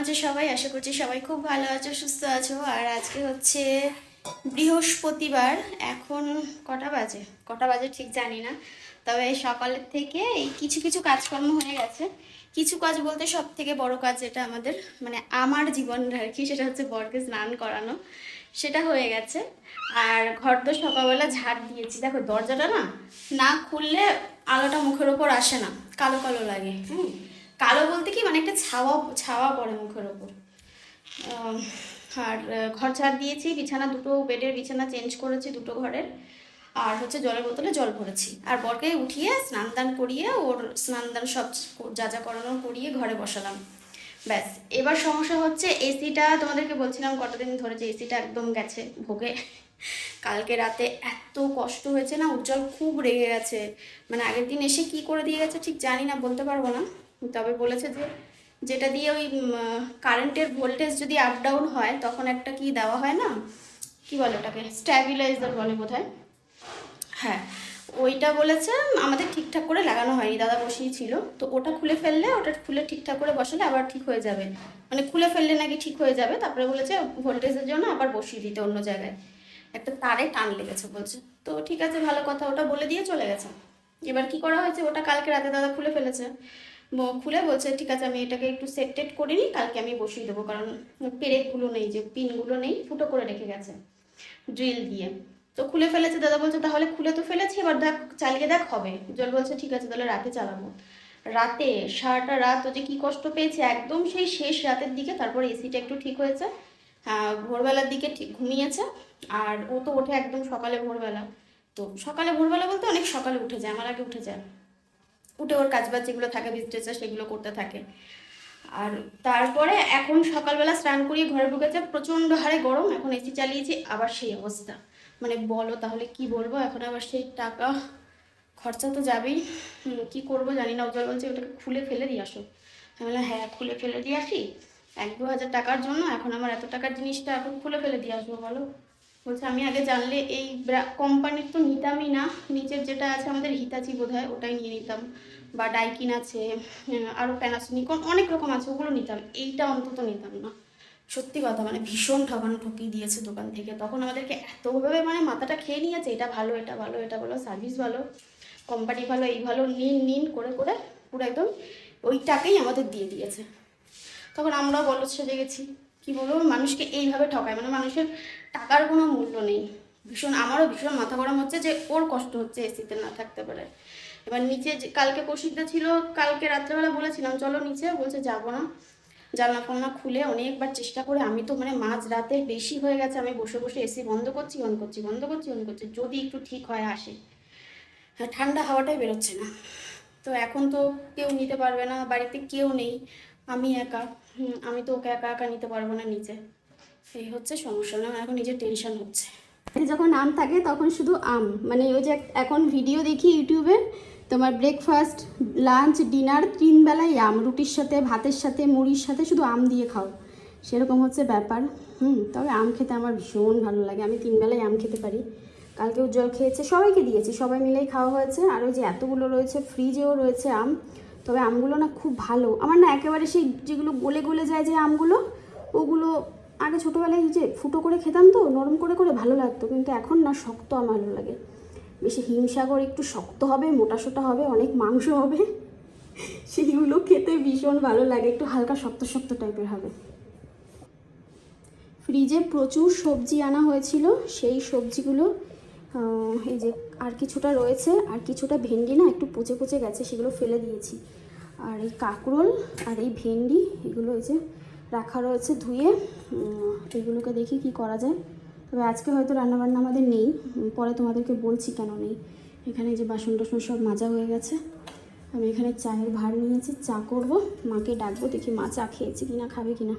আছো সবাই? আশা করছি সবাই খুব ভালো আছো, সুস্থ আছো। আর আজকে হচ্ছে বৃহস্পতিবার। এখন কটা বাজে? কটা বাজে ঠিক জানি না। তবে সকালের থেকে এই কিছু কিছু কাজকর্ম হয়ে গেছে। কিছু কাজ বলতে সব থেকে বড় কাজ যেটা আমাদের মানে আমার জীবনের আর কি, সেটা হচ্ছে বরকে স্নান করানো। সেটা হয়ে গেছে। আর ঘর তো সকালবেলা ঝাড় দিয়েছি। দেখো, দরজাটা না না খুললে আলোটা মুখের ওপর আসে না। কালো কালো লাগে, হুম? কালো বলতে কি মানে একটা ছাওয়া ছাওয়া পড়ে মুখের ওপর। আর ঘর ঝাড় দিয়েছি, বিছানা দুটো, বেডের বিছানা চেঞ্জ করেছি দুটো ঘরের। আর হচ্ছে জলের বোতলে জল ভরেছি। আর বরকে উঠিয়ে স্নান দান করিয়ে ওর স্নান দান সব যা যা করানো করিয়ে ঘরে বসালাম। ব্যাস, এবার সমস্যা হচ্ছে এসিটা, তোমাদেরকে বলছিলাম কটা দিন ধরে যে এসিটা একদম গেছে, ভোগে। কালকে রাতে এত কষ্ট হয়েছে না, উজ্জ্বল খুব রেগে গেছে। মানে আগের দিন এসে কি করে দিয়ে গেছে ঠিক জানি না, বলতে পারব না। তবে বলেছে যে যেটা দিয়ে ওই কারেন্টের ভোল্টেজ যদি আপ ডাউন হয়, তখন একটা কি দেওয়া হয় না? কি বলে ওটাকে? স্ট্যাবিলাইজার বলে বোধ হ্যাঁ ওইটা বলেছে, আমাদের ঠিকঠাক করে লাগানো হয়নি, দাদা বসেই ছিল তো ওটা খুলে ফেললে, ওটা খুলে ঠিকঠাক করে বসালে আবার ঠিক হয়ে যাবে। মানে খুলে ফেললে নাকি ঠিক হয়ে যাবে, তারপরে বলেছে ভোল্টেজের জন্য আবার বসিয়ে দিতে অন্য জায়গায়। একটা তারে টান লেগেছে বলছে। তো ঠিক আছে, ভালো কথা, ওটা বলে দিয়ে চলে গেছে। এবার কি করা হয়েছে? ওটা কালকে রাতে দাদা খুলে ফেলেছে। খুলে বলছে ঠিক আছে আমি এটাকে একটু সেট টেট করে নিই কালকে আমি বসিয়ে দেবো কারণ পেরেকগুলো নেই যে পিনগুলো নেই ফুটো করে রেখে গেছে ড্রিল দিয়ে। তো খুলে ফেলেছে দাদা বলছে তাহলে খুলে তো ফেলেছি এবার দেখ চালিয়ে দেখ হবে। জল বলছে ঠিক আছে তাহলে রাতে চালাবো। রাতে সারাটা রাত ও যে কী কষ্ট পেয়েছে একদম সেই শেষ রাতের দিকে তারপর এসিটা একটু ঠিক হয়েছে হ্যাঁ, ভোরবেলার দিকে ঠিক ঘুমিয়েছে আর ও তো ওঠে একদম সকালে ভোরবেলা। তো সকালে ভোরবেলা বলতে অনেক সকালে উঠে যায় আমার আগে উঠে যায়। উঠে ওর কাজবাজ যেগুলো থাকে বিস্টেচা সেগুলো করতে থাকে। আর তারপরে এখন সকালবেলা স্নান করিয়ে ঘরে ঢুকেছে, প্রচণ্ড হারে গরম, এখন এসি চালিয়েছি, আবার সেই অবস্থা। মানে বলো তাহলে কি বলব, এখন আবার সেই টাকা খরচা তো যাবেই। কি করব জানি না, উজ্জ্বল বলছে ওটাকে খুলে ফেলে দিয়ে আসো। আমি বললাম হ্যাঁ খুলে ফেলে দিয়ে আসি। এক দু হাজার টাকার জন্য, এখন আমার এত টাকার জিনিসটা এখন খুলে ফেলে দিয়ে আসব, বলো। বলছে, আমি আগে জানলে এই কোম্পানির তো নিতামই না। নিচের যেটা আছে আমাদের হিতাচি বোধ হয় ওটাই নিয়ে নিতাম। বা ডাইকিন আছে আরও প্যানাসোনিক অনেক রকম আছে, ওগুলো নিতাম। এইটা অন্তত নিতাম না। সত্যি কথা মানে ভীষণ ঠকানো ঠকিয়ে দিয়েছে দোকান থেকে। তখন আমাদেরকে এতভাবে মানে মাথাটা খেয়ে নিয়েছে, এটা ভালো এটা ভালো এটা ভালো, সার্ভিস ভালো, কোম্পানি ভালো, এই ভালো, নিন নিন, করে করে পুরো একদম ওইটাকেই আমাদের দিয়ে দিয়েছে। তখন আমরাও বলদ সেজে গেছি। কি বলব মানুষকে এইভাবে ঠকায়। মানে মানুষের টাকার কোনো মূল্য নেই। ভীষণ আমারও ভীষণ মাথা গরম হচ্ছে যে ওর কষ্ট হচ্ছে এসিতে না থাকতে পারে। এবার নিচে যে- কালকে কৌশিকটা ছিল কালকে রাত্রেবেলা বলেছিলাম চলো নিচে। বলছে যাব না। জানলা ফালনা খুলে অনেকবার চেষ্টা করে আমি তো মানে মাঝ রাতে বেশি হয়ে গেছে আমি বসে বসে এসি বন্ধ করছি অন করছি বন্ধ করছি অন করছি যদি একটু ঠিক হয় আসে। হ্যাঁ, ঠান্ডা হাওয়াটাই বেরোচ্ছে না। তো এখন তো কেউ নিতে পারবে না বাড়িতে কেউ নেই। আমি একা। আমি তো ওকে একা একা নিতে পারব না নিচে। এই হচ্ছে সমস্যা। না, এখন নিজের টেনশন হচ্ছে। যখন আম থাকে, তখন শুধু আম। মানে ওই যে এখন ভিডিও দেখি ইউটিউবে, তোমার ব্রেকফাস্ট লাঞ্চ ডিনার তিন বেলায় আম। রুটির সাথে, ভাতের সাথে, মুড়ির সাথে শুধু আম দিয়ে খাও। সেরকম হচ্ছে ব্যাপার। হুম, তবে আম খেতে আমার ভীষণ ভালো লাগে। আমি তিন বেলায় আম খেতে পারি। কালকে উজ্জ্বল খেয়েছে, সবাইকে দিয়েছি। সবাই মিলেই খাওয়া হয়েছে। আর ওই যে এতগুলো রয়েছে ফ্রিজেও রয়েছে আম। তবে আমগুলো না খুব ভালো। আমার না একেবারে সেই যেগুলো গলে গলে যায় যে আমগুলো, ওগুলো আগে ছোটোবেলায় যে ফুটো করে খেতাম তো, নরম করে করে ভালো লাগতো, কিন্তু এখন না শক্ত আমার ভালো লাগে। বেশি হিমসাগর একটু শক্ত হবে মোটা সোটা হবে, অনেক মাংস হবে, সেইগুলো খেতে ভীষণ ভালো লাগে, একটু হালকা শক্ত শক্ত টাইপের হবে। ফ্রিজে প্রচুর সবজি আনা হয়েছিল, সেই সবজিগুলো এই যে আর কিছুটা রয়েছে, আর কিছুটা ভেন্ডি না একটু পচে পচে গেছে, সেগুলো ফেলে দিয়েছি। আর এই কাঁকরোল আর এই ভেন্ডি, এগুলো এই যে রাখা রয়েছে ধুয়ে এগুলোকে দেখি কি করা যায়। তবে আজকে হয়তো রান্নাবান্না আমাদের নেই পরে তোমাদেরকে বলছি কেন নেই। এখানে যে বাসন টাসন সব মাজা হয়ে গেছে। আমি এখানে চায়ের ভার নিয়েছি, চা করব, মাকে ডাকবো, দেখি মা চা খেয়েছে কিনা, খাবে কিনা।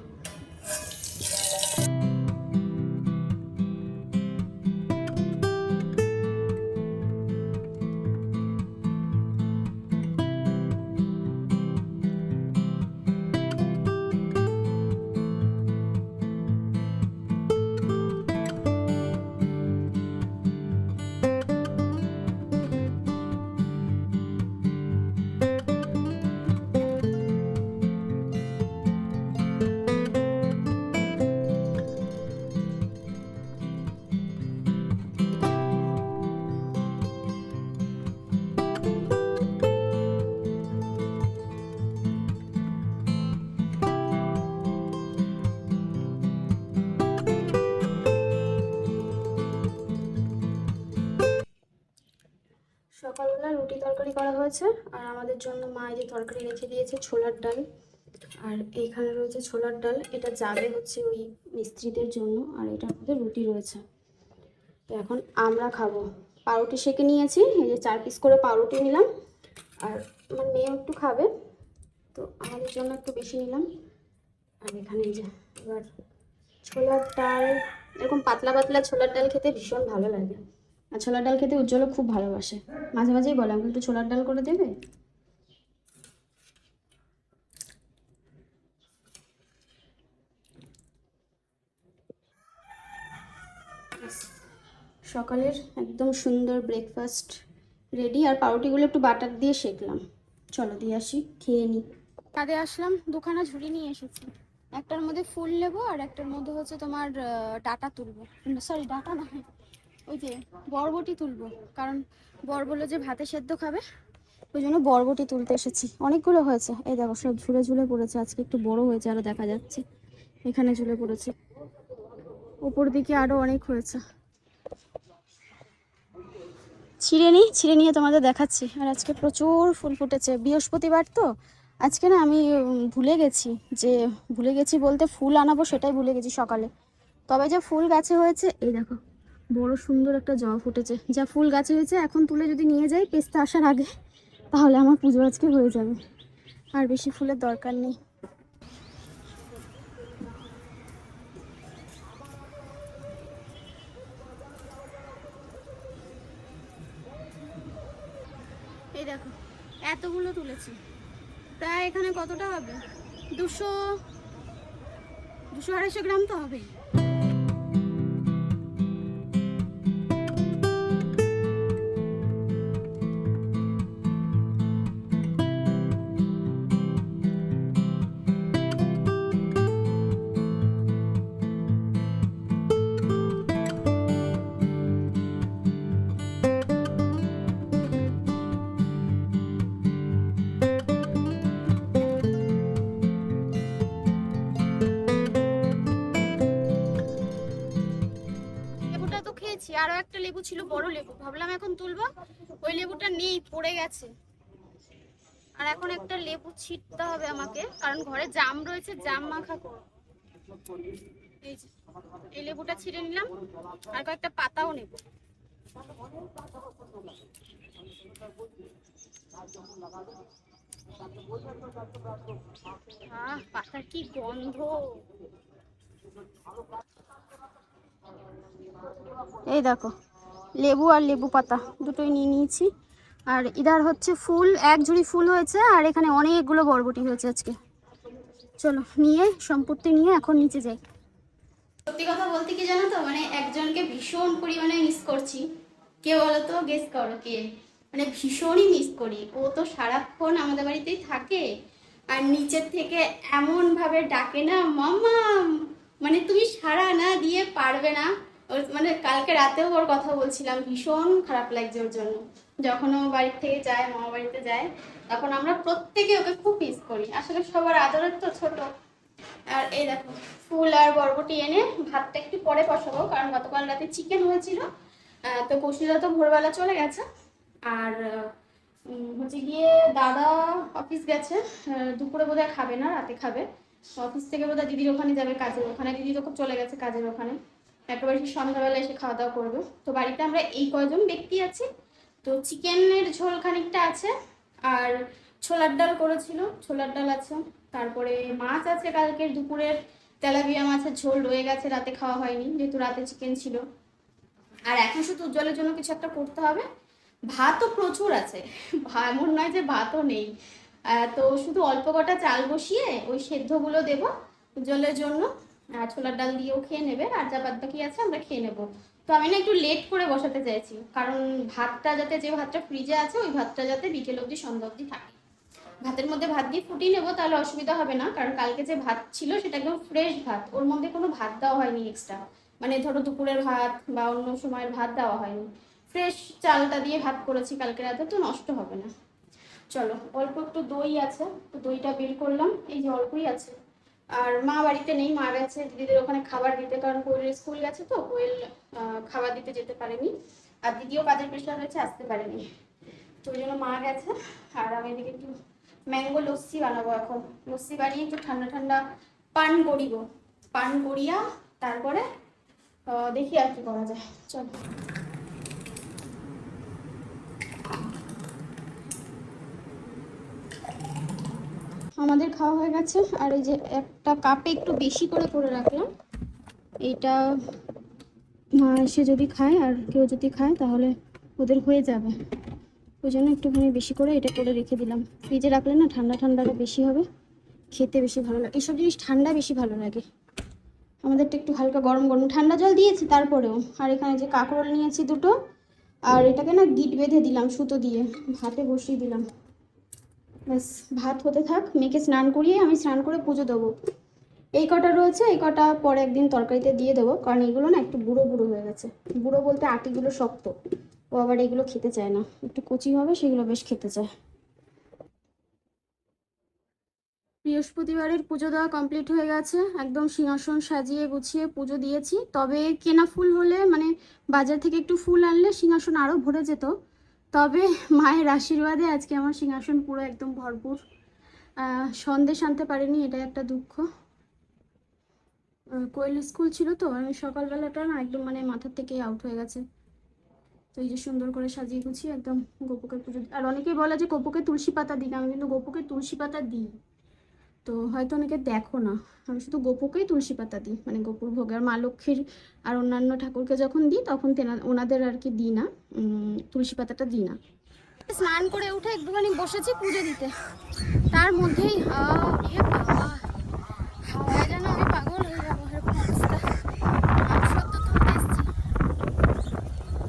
রুটি তরকারি করা হয়েছে, আর আমাদের জন্য মা যে তরকারি রেখে দিয়েছে ছোলার ডাল। আর এইখানে রয়েছে ছোলার ডাল, এটা যাবে হচ্ছে ওই মিস্ত্রিদের জন্য, আর এটার মধ্যে রুটি রয়েছে। তো এখন আমরা খাব। পাউরুটি সেকে নিয়েছি, এই যে চার পিস করে পাউরুটি নিলাম, আর আমার মেয়ে একটু খাবে, তো আমাদের জন্য একটু বেশি নিলাম। আর এখানে যে এবার ছোলার ডাল, এরকম পাতলা পাতলা ছোলার ডাল খেতে ভীষণ ভালো লাগে। আর ছোলার ডাল খেতে উজ্জ্বলও খুব ভালোবাসে। মাঝে মাঝেই বলে, আমাকে একটু ছোলার ডাল করে দেবে? সকালের একদম সুন্দর ব্রেকফাস্ট রেডি আর পাউরুটিগুলো একটু বাটার দিয়ে সেকলাম। চলো দিয়ে আসি, খেয়ে নিই কাঁদে আসলাম, দুখানা ঝুড়ি নিয়ে এসেছি। একটার মধ্যে ফুল নেব, আর একটার মধ্যে হচ্ছে তোমার ডাটা তুলবো। সরি ডাটা না। ওই যে বরবটি তুলবো, কারণ বর বলল যে ভাতে সেদ্ধ খাবে, ওই জন্য বরবটি তুলতে এসেছি। অনেকগুলো হয়েছে। এই দেখো, সব ঝুলে ঝুলে পড়েছে। আজকে একটু বড় হয়েছে, আরও দেখা যাচ্ছে। এখানে ঝুলে পড়েছে। উপর দিকে আরও অনেক হয়েছে। ছিঁড়ে নিই, ছিঁড়ে নিয়ে তোমাদের দেখাচ্ছি। আর আজকে প্রচুর ফুল ফুটেছে। বৃহস্পতিবার তো। আজকে না আমি ভুলে গেছি যে, ভুলে গেছি বলতে ফুল আনাবো সেটাই ভুলে গেছি সকালে। তবে যে ফুল গাছে হয়েছে, এই দেখো। বড় সুন্দর একটা জবা ফুটেছে। যা ফুল গাছে হয়েছে, এখন তুলে যদি নিয়ে যাই পেস্তা আসার আগে, তাহলে আমার পুজো আজকে হয়ে যাবে। আর বেশি ফুলের দরকার নেই। এই দেখো, এতগুলো তুলেছি। প্রায় এখানে কতটা হবে? দুশো দুশো আড়াইশো গ্রাম তো হবেই। লেবু ছিল, বড় লেবু। ভাবলাম এখন তুলবো। ওই লেবুটা নেই, পড়ে গেছে। আর এখন একটা লেবু ছিটতে হবে আমাকে, কারণ ঘরে জাম রয়েছে, জাম মাখা করো। এই লেবুটা ছিঁড়ে নিলাম, আর কয়েকটা পাতাও নেব। পাতার কি গন্ধ। এই দেখো লেবু আর লেবু পাতা দুটোই নিয়ে নিয়েছি। আর ইদার হচ্ছে ফুল, এক ঝুড়ি ফুল হয়েছে আর এখানে অনেকগুলো বরবটি হয়েছে আজকে। চলো, নিয়ে, সম্পত্তি নিয়ে এখন নিচে যাই। সত্যি কথা বলতে কি জানো তো? মানে একজনকে ভীষণ পরিমাণে মিস করছি। কে বলো তো গেস করো কে? মানে ভীষণই মিস করি। ও তো সারাক্ষণ আমাদের বাড়িতেই থাকে। আর নিচের থেকে এমন ভাবে ডাকে না মামা মানে তুমি সারা না দিয়ে পারবে না। মানে কালকে রাতেও ওর কথা বলছিলাম, ভীষণ খারাপ লাগছে ওর জন্য। যখন ও বাড়ির থেকে যায়, মামা বাড়িতে যায়, তখন আমরা প্রত্যেকে ওকে খুব মিস করি। আসলে সবার আদরের তো ছোট। আর এই দেখো, ফুল আর বরবটি এনে ভাতটা একটু পরে বসাবো, কারণ গতকাল রাতে চিকেন হয়েছিল। তো কৌশিরা তো ভোরবেলা চলে গেছে। আর হচ্ছে গিয়ে দাদা অফিস গেছে। দুপুরে বোধহয় খাবে না, রাতে খাবে। অফিস থেকে বোধহয় দিদির ওখানে যাবে, কাজের ওখানে। দিদি তো খুব চলে গেছে কাজের ওখানে। একেবারে সেই সন্ধ্যাবেলা এসে খাওয়া দাওয়া করবে। তো বাড়িতে আমরা এই কয়জন ব্যক্তি আছি? তো চিকেনের ঝোল খানিকটা আছে, আর ছোলার ডাল করেছিল, ছোলার ডাল আছে, তারপরে মাছ আছে কালকের দুপুরের, তেলাপিয়া মাছের ঝোল রয়ে গেছে, রাতে খাওয়া হয়নি, যেহেতু রাতে চিকেন ছিল। আর এখন শুধু উজ্জ্বলের জন্য কিছু একটা করতে হবে। ভাতও প্রচুর আছে এমন নয় যে ভাতও নেই। তো শুধু অল্প কটা চাল বসিয়ে ওই সেদ্ধগুলো দেবো উজ্জ্বলের জন্য। ছোলার ডাল দিয়েও খেয়ে নেবে, আর যা বাদ বাকি আছে আমরা খেয়ে নেব। তো আমি না একটু লেট করে বসাতে চাইছি, কারণ ভাতটা যাতে যে ভাতটা ফ্রিজে আছে, ওই ভাতটা যাতে বিকেল অবধি সন্ধ্যা অবধি থাকে। ভাতের মধ্যে ভাত দিয়ে ফুটিয়ে নেব তাহলে অসুবিধা হবে না, কারণ কালকে যে ভাত ছিল সেটা একদম ফ্রেশ ভাত, ওর মধ্যে কোনো ভাত দেওয়া হয়নি এক্সট্রা মানে ধরো দুপুরের ভাত বা অন্য সময়ের ভাত দেওয়া হয়নি। ফ্রেশ চালটা দিয়ে ভাত করেছি কালকে রাতে, তো নষ্ট হবে না। চলো, অল্প একটু দই আছে, তো দইটা বের করলাম, এই যে অল্পই আছে। আর মা বাড়িতে নেই, মা গেছে, দিদিদের ওখানে খাবার দিতে, কারণ কোয়েলের স্কুল গেছে তো, কোয়েল খাবার দিতে যেতে পারেনি। আর দিদিও কাজের প্রেশার রয়েছে, আসতে পারেনি। তো ওই জন্য মা গেছে, আর আমি এদিকে একটু ম্যাঙ্গো লস্যি বানাবো এখন। লস্যি বানিয়ে একটু ঠান্ডা ঠান্ডা পান করিব। পান করিয়া তারপরে দেখি আর কি করা যায়। চলো। আমাদের খাওয়া হয়ে গেছে। আর এই যে একটা কাপে একটু বেশি করে করে রাখলাম। এইটা মা এসে যদি খায় আর কেউ যদি খায়, তাহলে ওদের হয়ে যাবে। ওই জন্য একটুখানি বেশি করে এটা করে রেখে দিলাম। ফ্রিজে রাখলে না ঠান্ডা ঠান্ডাটা বেশি হবে, খেতে বেশি ভালো লাগে। এইসব জিনিস ঠান্ডা বেশি ভালো লাগে। আমাদেরটা একটু হালকা গরম গরম। ঠান্ডা জল দিয়েছি তারপরেও। আর এখানে যে কাঁকরোল নিয়েছি দুটো, আর এটাকে না গিট বেঁধে দিলাম সুতো দিয়ে। ভাতে বসিয়ে দিলাম। ব্যাস, ভাত হতে থাক, মেয়েকে স্নান করিয়ে আমি স্নান করে পুজো দেবো। এই কটা রয়েছে, এই কটা পরে একদিন তরকারিতে দিয়ে দেবো, কারণ এগুলো না একটু বুড়ো বুড়ো হয়ে গেছে। বুড়ো বলতে আটিগুলো শক্ত, ও আবার এগুলো খেতে চায় না। একটু কচি হবে, সেগুলো বেশ খেতে চায়। বৃহস্পতিবারের পুজো দেওয়া কমপ্লিট হয়ে গেছে, একদম সিংহাসন সাজিয়ে গুছিয়ে পুজো দিয়েছি। তবে কেনা ফুল হলে মানে বাজার থেকে একটু ফুল আনলে সিংহাসন আরও ভরে যেত। তবে মায়ের আশীর্বাদে আজকে আমার সিংহাসন পুরো একদম ভরপুর। সন্দেশ আনতে পারিনি এটা একটা দুঃখ। কোয়েল স্কুল ছিল তো, আমি সকালবেলাটা না একদম মানে মাথার থেকে আউট হয়ে গেছে। তো এই যে সুন্দর করে সাজিয়ে গুছিয়ে একদম গোপুকে পুজো আর অনেকেই বলে যে গোপুকে তুলসী পাতা দিই না, আমি কিন্তু গোপুকে তুলসী পাতা দিই। তো হয়তো অনেকে দেখো না। আমি শুধু গোপুকেই তুলসী পাতা দিই। মানে গোপুর ভোগ আর মা লক্ষ্মীর আর অন্যান্য ঠাকুরকে যখন দিই, তখন তেনা ওনাদের আর কি দিই না। তুলসী পাতাটা দিই না। স্নান করে উঠে একটুখানি বসেছি পুজো দিতে। তার মধ্যেই হাওয়া যেন আমি পাগল হয়ে যাব এরকম অবস্থা আমি সদ্য তুলতে এসছি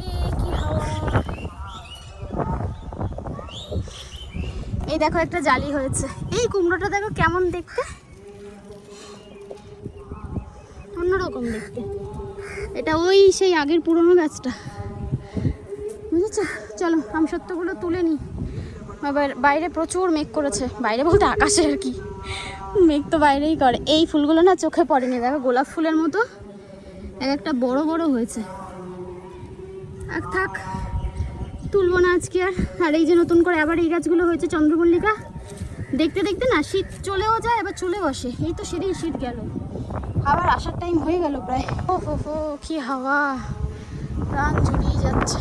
এ কি হাওয়া এই দেখো, একটা জালি হয়েছে। এই কুমড়োটা দেখো কেমন দেখতে? অন্যরকম দেখতে। এটা ওই সেই আগের পুরনো গাছটা। বুঝেছ? চলো, আমসত্ত্বগুলো তুলে নিই। আবার বাইরে প্রচুর মেঘ করেছে। বাইরে বলতে আকাশে আর কি। মেঘ তো বাইরেই করে। এই ফুলগুলো না চোখে পড়েনি। দেখো, গোলাপ ফুলের মতো। এক একটা বড় বড় হয়েছে। আর থাক। তুলবো না আজকে আর। আর এই যে নতুন করে আবার এই গাছগুলো হয়েছে চন্দ্রমল্লিকা। দেখতে দেখতে না শীত চলেও যায়, আবার চলেও আসে। এই তো সেদিন শীত গেল। আবার আসার টাইম হয়ে গেল প্রায়। ও হো হো, কি হাওয়া। প্রাণ জুড়িয়ে যাচ্ছে।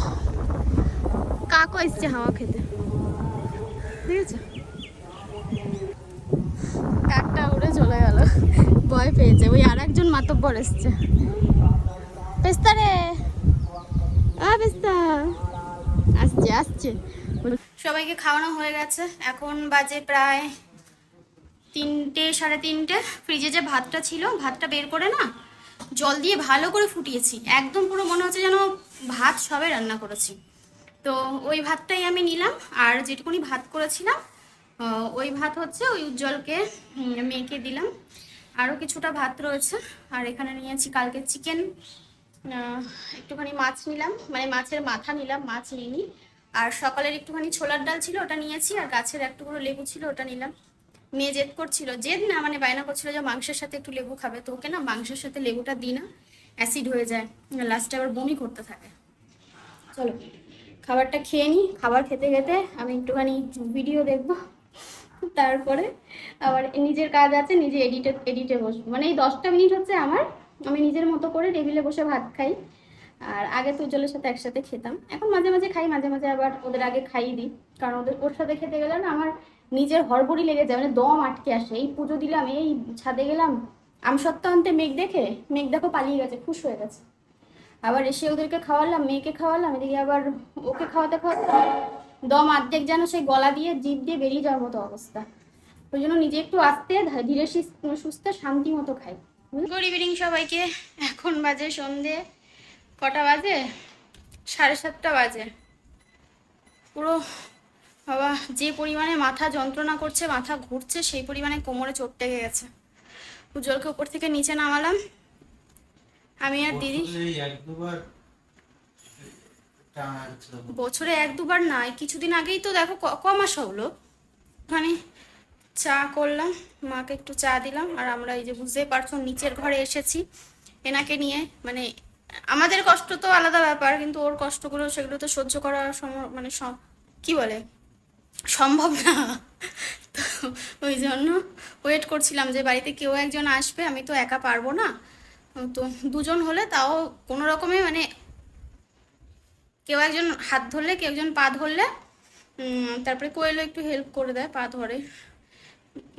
কাকও এসছে হাওয়া খেতে। বুঝেছ কাকটা উড়ে চলে গেল। ভয় পেয়েছে। ওই আর একজন মাতব্বর এসছে। পেস্তা রে। আ, পেস্তা। আসছে। সবাইকে খাওয়ানো হয়ে গেছে। এখন বাজে প্রায় তিনটে, সাড়ে তিনটে। ফ্রিজে যে ভাতটা ছিল, ভাতটা বের করে না, জল দিয়ে ভালো করে ফুটিয়েছি। একদম পুরো মনে হচ্ছে যেন ভাত সবে রান্না করেছি। তো ওই ভাতটাই আমি নিলাম, আর যেটুকুনি ভাত করেছিলাম ওই ভাত হচ্ছে ওই উজ্জ্বলকে মেয়েকে দিলাম। আরও কিছুটা ভাত রয়েছে, আর এখানে নিয়েছি কালকে চিকেন। একটুখানি মাছ নিলাম মানে মাছের মাথা নিলাম, মাছ নিইনি। আর সকালের একটুখানি ছোলার ডাল ছিল, ওটা নিয়েছি, আর গাছের এক টুকরো লেবু ছিল, ওটা নিলাম। মেয়ে জেদ করছিল, জেদ না মানে বায়না করছিল যে মাংসের সাথে একটু লেবু খাবে। তো ওকে না মাংসের সাথে লেবুটা দিই না, অ্যাসিড হয়ে যায়। লাস্টে আবার বমি করতে থাকে। চলো, খাবারটা খেয়ে নিই, খাবার খেতে খেতে আমি একটুখানি ভিডিও দেখব। তারপরে আবার নিজের কাজ আছে, নিজে এডিটে এডিটে বসবো। মানে এই দশটা মিনিট হচ্ছে আমার, আমি নিজের মতো করে টেবিলে বসে ভাত খাই। আর আগে তো উজ্জ্বলের সাথে একসাথে খেতাম। এখন মাঝে মাঝে খাই, মাঝে মাঝে আবার ওদের আগে খাইয়ে দিই। কারণ ওদের, ওর সাথে খেতে গেলে না আমার নিজের হড়বড়ি লেগে যায় মানে দম আটকে আসে। এই পুজো দিলাম, এই ছাদে গেলাম। আমসত্ত্ব আনতে মেঘ দেখে, মেঘ দেখো পালিয়ে গেছে, খুশ হয়ে গেছে। আবার এসে ওদেরকে খাওয়ালাম, মেয়েকে খাওয়ালাম, এদিকে আবার ওকে খাওয়াতে খাওয়াতে দম আর্ধেক যেন সেই গলা দিয়ে জিভ দিয়ে বেরিয়ে যাওয়ার মতো অবস্থা। ওই জন্য নিজে একটু আস্তে ধীরে সুস- সুস্থ, শান্তি মতো খাই। গুড ইভিনিং সবাইকে। এখন বাজে সন্ধে। কটা বাজে? সাড়ে সাতটা বাজে। পুরো বাবা যে পরিমাণে মাথা যন্ত্রণা করছে মাথা ঘুরছে সেই পরিমাণে কোমরে চোট লেগে গেছে। উজ্জ্বলকে উপর থেকে নিচে নামালাম। আমি আর দিদি বছরে এক দুবার টানা ছিল। বছরে এক দুবার না এই কিছুদিন আগেই তো দেখো ক- ক মাস হলো। ওখানে চা করলাম মাকে একটু চা দিলাম আর আমরা এই যে বুঝতেই পারছ নিচের ঘরে এসেছি। এনাকে নিয়ে মানে আমাদের কষ্ট তো আলাদা ব্যাপার, কিন্তু ওর কষ্টগুলো সেগুলো তো সহ্য করা মানে কি বলে? সম্ভব না। তো ওই জন্য ওয়েট করছিলাম যে বাড়িতে কেউ একজন আসবে, আমি তো একা পারব না। তো দুজন হলে তাও কোনো রকমে মানে কেউ একজন হাত ধরলে, কেউ একজন পা ধরলে তারপরে কোয়েলও একটু হেল্প করে দেয়, পা ধরে।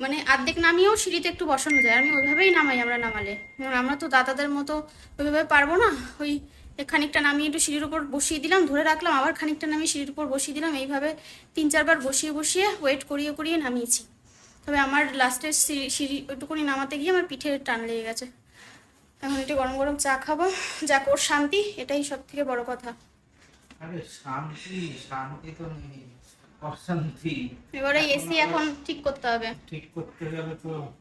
মানে আর্ধেক নামিয়েও সিঁড়িতে একটু বসানো যায়। আমি ওইভাবেই নামাই আমরা নামালে। আমরা তো দাদাদের মতো ওইভাবে পারব না। ওই খানিকটা নামিয়ে একটু সিঁড়ির উপর বসিয়ে দিলাম, ধরে রাখলাম, আবার খানিকটা নামিয়ে সিঁড়ির উপর বসিয়ে দিলাম। এইভাবে তিন চারবার বসিয়ে বসিয়ে ওয়েট করিয়ে করিয়ে নামিয়েছি। তবে আমার লাস্টের সিঁড়ি ওইটুকুনি নামাতে গিয়ে আমার পিঠে টান লেগে গেছে। এখন একটু গরম গরম চা খাব। যাক, ওর শান্তি, এটাই সব থেকে বড় কথা। আরে শান্তি শান্তি তো নেই। অশান্তি। এবারে এসি এখন ঠিক করতে হবে। ঠিক করতে হবে তো।